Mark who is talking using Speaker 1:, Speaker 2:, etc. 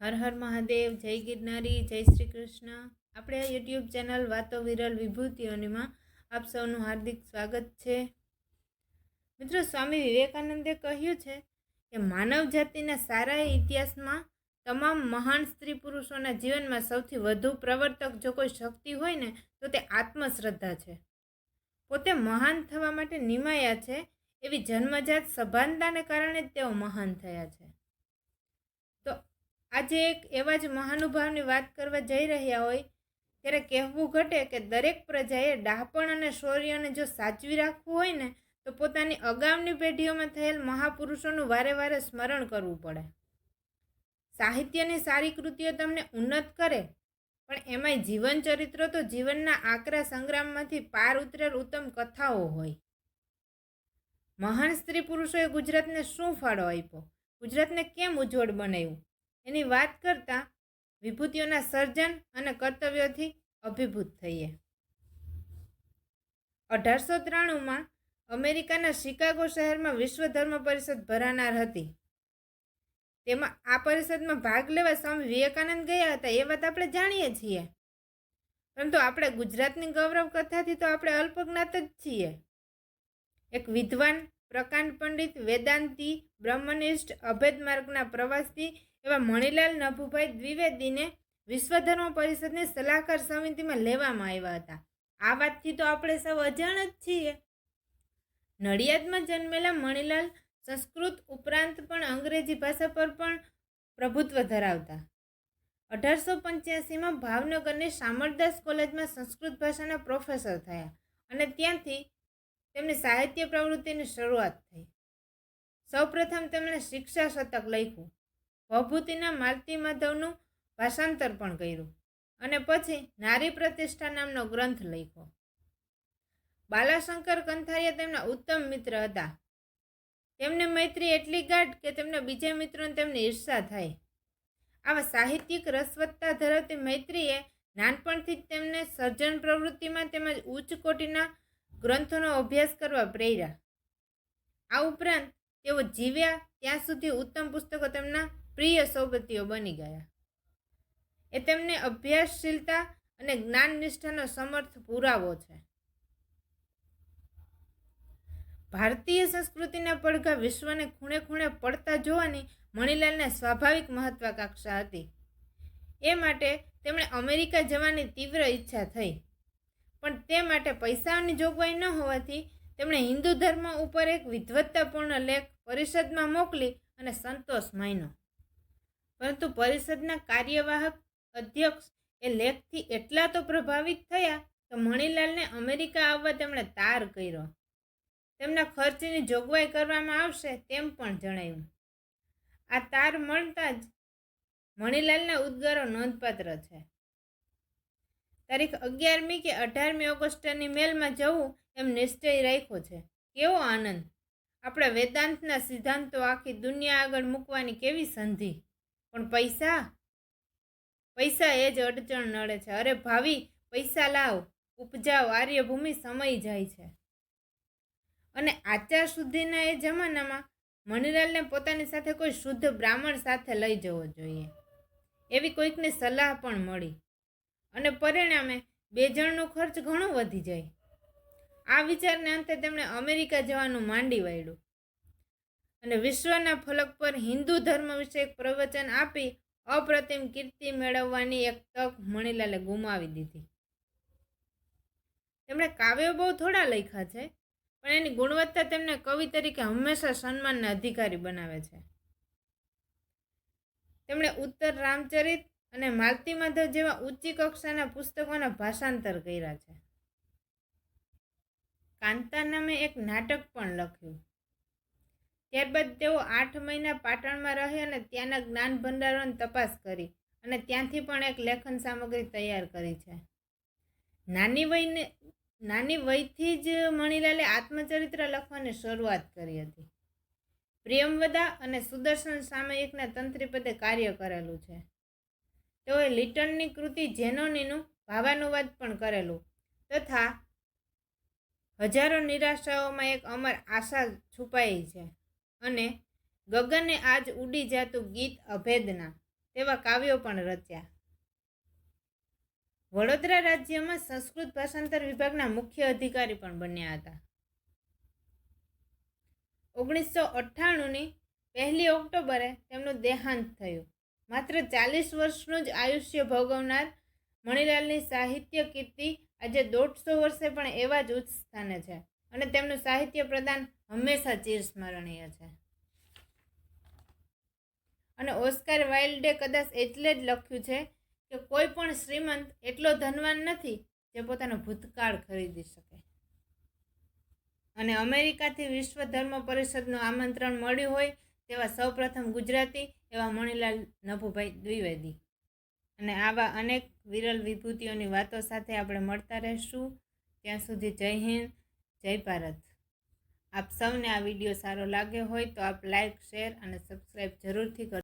Speaker 1: હર હર મહાદેવ, જય ગિરનારી, જય શ્રી કૃષ્ણ આપણે યુટ્યુબ ચેનલ વાતો વિરલ વિભૂતિઓનીમાં આપ સૌનું હાર્દિક સ્વાગત છે. મિત્રો, સ્વામી વિવેકાનંદે કહ્યું છે કે માનવ જાતિના સારા ઇતિહાસમાં તમામ મહાન સ્ત્રી પુરુષોના જીવનમાં સૌથી વધુ પ્રવર્તક જો કોઈ શક્તિ હોય ને, તો તે આત્મશ્રદ્ધા છે. પોતે મહાન થવા માટે નિમાયા છે એવી જન્મજાત સભાનતાને કારણે જ તેઓ મહાન થયા છે. આજે એક એવા જ મહાનુભાવની વાત કરવા જઈ રહ્યા હોય, ત્યારે કહેવું ઘટે કે દરેક પ્રજાએ ડાહપણ અને શૌર્યને જો સાચવી રાખવું હોય ને, તો પોતાની અગાઉની પેઢીઓમાં થયેલ મહાપુરુષોનું વારે વારે સ્મરણ કરવું પડે. સાહિત્યની સારી કૃતિઓ તમને ઉન્નત કરે, પણ એમાંય જીવન ચરિત્રો તો જીવનના આકરા સંગ્રામમાંથી પાર ઉતરેલ ઉત્તમ કથાઓ હોય. મહાન સ્ત્રી પુરુષોએ ગુજરાતને શું ફાળો આપ્યો? ગુજરાતને કેમ ઉજ્જવળ બનાવ્યું? એની વાત કરતાં વિભૂતિઓના સર્જન અને કર્તવ્યોથી અભિભૂત થઈએ. અઢારસો ત્રાણુંમાં અમેરિકાના શિકાગો શહેરમાં વિશ્વ ધર્મ પરિષદ ભરાનાર હતી. તેમાં આ પરિષદમાં ભાગ લેવા સ્વામી વિવેકાનંદ ગયા હતા, એ વાત આપણે જાણીએ છીએ. પરંતુ આપણે ગુજરાતની ગૌરવ કથાથી તો આપણે અલ્પજ્ઞાત જ છીએ. એક વિદ્વાન પ્રકાંડ પંડિત, વેદાંતિ, બ્રહ્મનિષ્ઠ, અભેદ માર્ગના પ્રવાસી એવા મણિલાલ નભુભાઈ દ્વિવેદીને વિશ્વ ધર્મ પરિષદની સલાહકાર સમિતિમાં લેવામાં આવ્યા હતા. આ વાતથી તો આપણે સૌ અજાણ જ છીએ. નડિયાદમાં જન્મેલા મણિલાલ સંસ્કૃત ઉપરાંત પણ અંગ્રેજી ભાષા પર પણ પ્રભુત્વ ધરાવતા. અઢારસો પંચ્યાસીમાં ભાવનગરની શામળદાસ કોલેજમાં સંસ્કૃત ભાષાના પ્રોફેસર થયા અને ત્યાંથી તેમની સાહિત્ય પ્રવૃત્તિની શરૂઆત થઈ. સૌપ્રથમ તેમણે શિક્ષા શતક લખ્યું. ભભૂતિના માલતી માધવનું ભાષાંતર પણ કર્યું અને પછી નારી પ્રતિષ્ઠા નામનો ગ્રંથ લખ્યો. બાલાશંકર કંથારિયા તેમના ઉત્તમ મિત્ર હતા. તેમને મૈત્રી એટલી ગાઢ કે તેમના બીજા મિત્રોને તેમની ઈર્ષા થાય. આવા સાહિત્યિક રસવત્તા ધરાવતી મૈત્રીએ નાનપણથી જ તેમને સર્જન પ્રવૃત્તિમાં તેમજ ઉચ્ચ કોટીના ગ્રંથોનો અભ્યાસ કરવા પ્રેર્યા. આ ઉપરાંત તેઓ જીવ્યા ત્યાં સુધી ઉત્તમ પુસ્તકો તેમના પ્રિય સોબતીઓ બની ગયા. એ તેમને અભ્યાસશીલતા અને જ્ઞાન નિષ્ઠાનો સમર્થ પુરાવો છે. ભારતીય સંસ્કૃતિના પડઘા વિશ્વને ખૂણે ખૂણે પડતા જોવાની મણિલાલને સ્વાભાવિક મહત્વાકાંક્ષા હતી. એ માટે તેમણે અમેરિકા જવાની તીવ્ર ઈચ્છા થઈ. પણ તે માટે પૈસાની જોગવાઈ ન હોવાથી તેમણે હિન્દુ ધર્મ ઉપર એક વિધ્વત્તાપૂર્ણ લેખ પરિષદમાં મોકલી અને સંતોષ માન્યો. પરંતુ પરિષદના કાર્યવાહક અધ્યક્ષ એ લેખથી એટલા તો પ્રભાવિત થયા કે મણિલાલને અમેરિકા આવવા તેમણે તાર કર્યો. તેમના ખર્ચની જોગવાઈ કરવામાં આવશે તેમ પણ જણાવ્યું આ તાર મળતા જ મણિલાલના ઉદ્ગારો નોંધપાત્ર છે. તારીખ અગિયારમી કે અઢારમી ઓગસ્ટની મેલમાં જવું એમ નિશ્ચય રાખ્યો છે. કેવો આનંદ? આપણા વેદાંતના સિદ્ધાંતો આખી દુનિયા આગળ મૂકવાની કેવી સંધિ? પણ પૈસા? પૈસા એ જ અડચણ નડે છે. અરે ભાવિ પૈસા લાવ. ઉપજાવ. આર્યભૂમિ સમય જાય છે. અને આચાર સુધીના એ જમાનામાં મણિલાલને પોતાની સાથે કોઈ શુદ્ધ બ્રાહ્મણ સાથે લઈ જવો જોઈએ. એવી કોઈકની સલાહ પણ મળી. અને પરિણામે બે જણનો ખર્ચ ઘણો વધી જાય. આ વિચારને અંતે તેમણે અમેરિકા જવાનું માંડી વાળ્યું. અને વિશ્વના ફલક પર હિન્દુ ધર્મ વિશે એક પ્રવચન આપી અપ્રતિમ કીર્તિ મેળવવાની એક તક મણિલાલે ગુમાવી દીધી. તેમણે કાવ્યો બહુ થોડા લખ્યા છે, પણ એની ગુણવત્તા તેમને કવિ તરીકે હંમેશા સન્માનના અધિકારી બનાવે છે. તેમણે ઉત્તર રામચરિત અને માલતી માધવ જેવા ઊંચી કક્ષાના પુસ્તકોના ભાષાંતર કર્યા છે. કાંતા નામે એક નાટક પણ લખ્યું. ત્યારબાદ તેઓ આઠ મહિના પાટણમાં રહી અને ત્યાંના જ્ઞાન ભંડારોની તપાસ કરી અને ત્યાંથી પણ એક લેખન સામગ્રી તૈયાર કરી છે. નાની વયને, નાની વયથી જ મણિલાલે આત્મચરિત્ર લખવાની શરૂઆત કરી હતી. પ્રેમવદા અને સુદર્શન સામયિકના તંત્રીપદે કાર્ય કરેલું છે. તેઓએ લિટનની કૃતિ જેનોનીનું ભાવાનુવાદ પણ કરેલું તથા હજારો નિરાશાઓમાં એક અમર આશા છુપાઈ છે અને ગગને આજ ઉડી જાતું ગીત અભેદના તેવા કાવ્યો પણ રચ્યા. વડોદરા રાજ્યમાં સંસ્કૃત ભાષાંતર વિભાગના મુખ્ય અધિકારી પણ બન્યા હતા. ઓગણીસો અઠ્ઠાણુંની પહેલી ઓક્ટોબરે તેમનું દેહાંત થયું. માત્ર ચાલીસ વર્ષનું જ આયુષ્ય ભોગવનાર મણિલાલની સાહિત્ય કીર્તિ આજે દોઢસો વર્ષે પણ એવા જ ઉચ્ચ સ્થાને છે અને તેમનું સાહિત્ય પ્રદાન હંમેશા ચિરસ્મરણીય છે. અને ઓસ્કાર વાઇલ્ડે કદાચ એટલે જ લખ્યું છે કે કોઈ પણ શ્રીમંત એટલો ધનવાન નથી જે પોતાનો ભૂતકાળ ખરીદી શકે. અને અમેરિકાથી વિશ્વ ધર્મ પરિષદનું આમંત્રણ મળ્યું હોય તેવા સૌપ્રથમ ગુજરાતી એવા મણિલાલ નભુભાઈ દ્વિવેદી. અને આવા અનેક વિરલ વિભૂતિઓની વાતો સાથે આપણે મળતા રહીશું. ત્યાં સુધી જય હિન્દ, જય ભારત. આપ સૌને આ વીડિયો સારો લાગ્યો હોય તો આપ લાઇક શેર અને સબસ્ક્રાઈબ જરૂરથી કરો